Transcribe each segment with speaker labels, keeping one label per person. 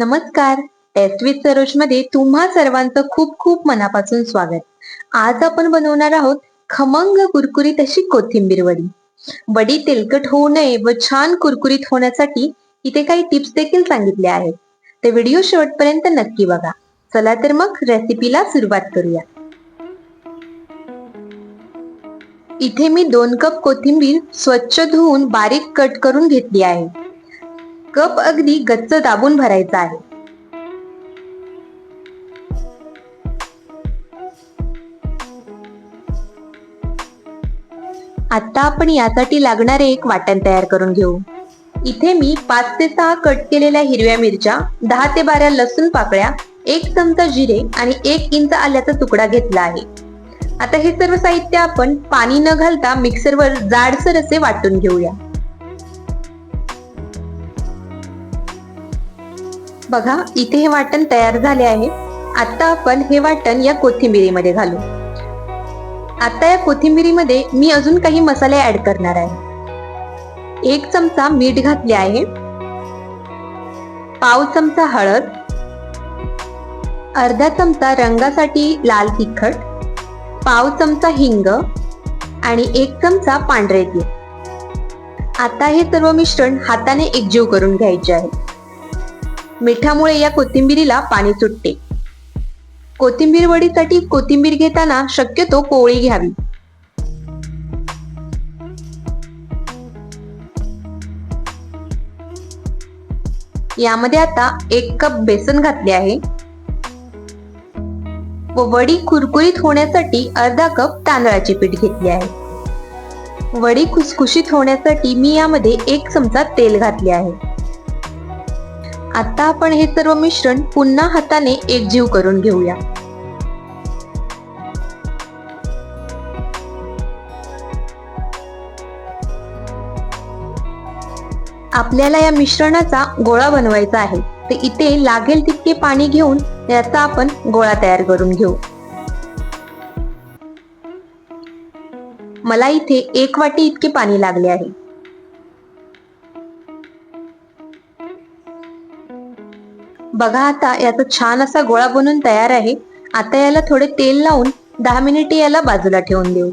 Speaker 1: नमस्कार. Taste with सरोजमध्ये तुम्हा सर्वांचं खूप खूप मनापासून स्वागत. आज आपण बनवणार आहोत खमंग कुरकुरीत अशी कोथिंबीर वडी. वडी तेलकट होऊ नये व छान कुरकुरीत होण्यासाठी इथे काही टिप्स देखील सांगितल्या आहेत. ते व्हिडिओ शेवटपर्यंत नक्की बघा. चला तर मग रेसिपीला सुरुवात करूया. इथे मी दोन कप कोथिंबीर स्वच्छ धुवून बारीक कट करून घेतली आहे. कप अगदी गच्च दाबून भरायचा आहे. आता आपण यासाठी लागणारे एक वाटण तयार करून घेऊ. इथे मी पाच ते सहा कट केलेल्या हिरव्या मिरच्या दहा ते बारा लसूण पाकळ्या एक चमचा जिरे आणि एक इंच आल्याचा तुकडा घेतला आहे. आता हे सर्व साहित्य आपण पाणी न घालता मिक्सरवर जाडसर असे वाटून घेऊया. बघा इथे हे वाटण तयार झाले आहे. आता आपण हे वाटण या कोथिंबिरीमध्ये घालू. आता या कोथिंबिरीमध्ये मी अजून काही मसाले ऍड करणार आहे. एक चमचा मीठ घातले आहे. पाव चमचा हळद. अर्धा चमचा रंगासाठी लाल तिखट. पाव चमचा हिंग. आणि एक चमचा पांढरे तीळ. आता हे सर्व मिश्रण हाताने एकजीव करून घ्यायचे आहे. मिठामुळे या कोथिंबिरीला पाणी सुटते. कोथिंबीर वडीसाठी कोथिंबीर घेताना शक्यतो कोवळी घ्यावी. यामध्ये आता एक कप बेसन घातले आहे. व वडी कुरकुरीत होण्यासाठी अर्धा कप तांदळाचे पीठ घेतले आहे. वडी खुसखुशीत होण्यासाठी मी यामध्ये एक चमचा तेल घातले आहे. आता आपण हे सर्व मिश्रण पुन्हा हाताने एकजीव करून घेऊया. आपल्याला या मिश्रणाचा गोळा बनवायचा आहे. तर इथे लागेल तितके पाणी घेऊन याचा आपण गोळा तयार करून घेऊ. मला इथे एक वाटी इतके पाणी लागले आहे. बघा आता याचा छान असा गोळा बनून तयार आहे. आता याला थोडे तेल लावून दहा मिनिटे याला बाजूला ठेवून देऊ.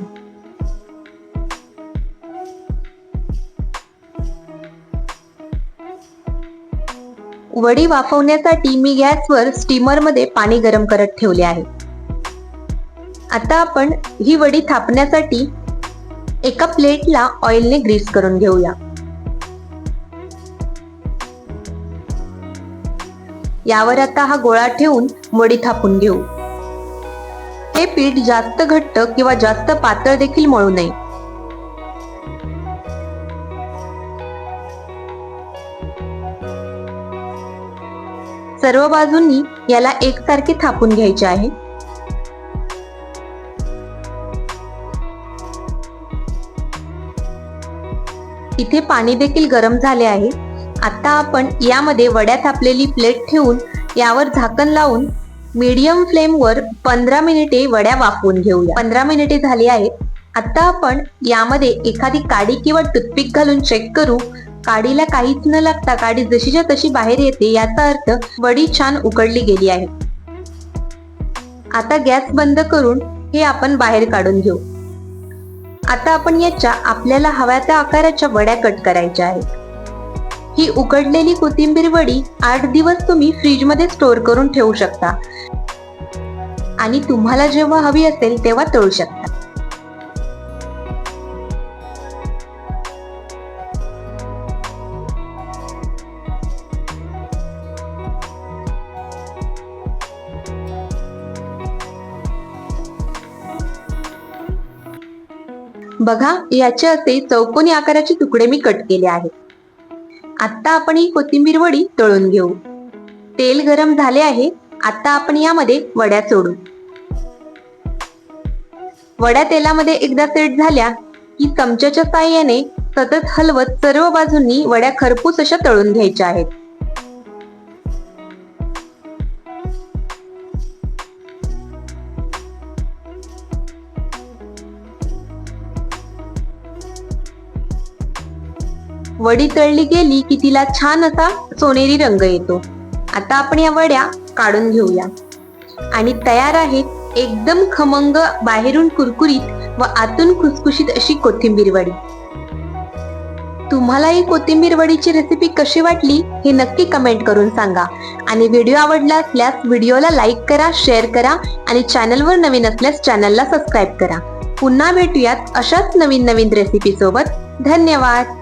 Speaker 1: वडी वाफवण्यासाठी मी गॅसवर स्टीमरमध्ये पाणी गरम करत ठेवले आहे. आता आपण ही वडी थापण्यासाठी एका प्लेटला ऑइलने ग्रीस करून घेऊया. यावर आता हा गोळा ठेवून वडी थापून घेऊ. हे पीठ जास्त घट्ट किंवा जास्त पातळ देखील मळू नये. सर्व बाजूंनी याला एकसारखे थापून घ्यायचे आहे. इथे पाणी देखील गरम झाले आहे. आता आपण यामध्ये वड्या थापलेली प्लेट ठेवून यावर झाकण लावून मीडियम फ्लेमवर पंधरा मिनिटे वड्या वाफवून घेऊया. पंधरा मिनिटे झाली आहेत. आता आपण यामध्ये एखादी काडी किंवा टूथपिक घालून चेक करू. काडीला काहीच न लागता काडी जशीच्या तशी बाहेर येते याचा अर्थ वडी छान उकडली गेली आहे. आता गॅस बंद करून हे आपण बाहेर काढून घेऊ. आता आपण याच्या आपल्याला हव्या त्या आकाराच्या वड्या कट करायच्या आहेत. ही उकडलेली कोथिंबीर वडी आठ दिवस तुम्ही फ्रीजमध्ये स्टोअर करून ठेवू शकता. आणि तुम्हाला जेव्हा हवी असेल तेव्हा तळू शकता. बघा याचे असे चौकोनी आकाराचे तुकडे मी कट केले आहेत. आता आपण ही कोथिंबीर वडी तळून घेऊ. तेल गरम झाले आहे आता आपण यामध्ये वड्या सोडू. वड्या तेलामध्ये एकदा सेट झाल्या की चमच्याच्या साह्याने सतत हलवत सर्व बाजूंनी वड्या खरपूस अशा तळून घ्यायच्या आहेत. वडी तळली गेली की तिला छान असा सोनेरी रंग येतो. आता आपण या वड्या काढून घेऊया. आणि तयार आहेत एकदम खमंग बाहेरून कुरकुरीत व आतून खुसखुशीत अशी कोथिंबीर वडी. तुम्हाला ही कोथिंबीर वडीची रेसिपी कशी वाटली हे नक्की कमेंट करून सांगा. आणि व्हिडिओ आवडला असल्यास व्हिडिओला लाईक करा शेअर करा आणि चॅनलवर नवीन असल्यास चॅनलला सबस्क्राईब करा. पुन्हा भेटूयात अशाच नवीन नवीन रेसिपी सोबत. धन्यवाद!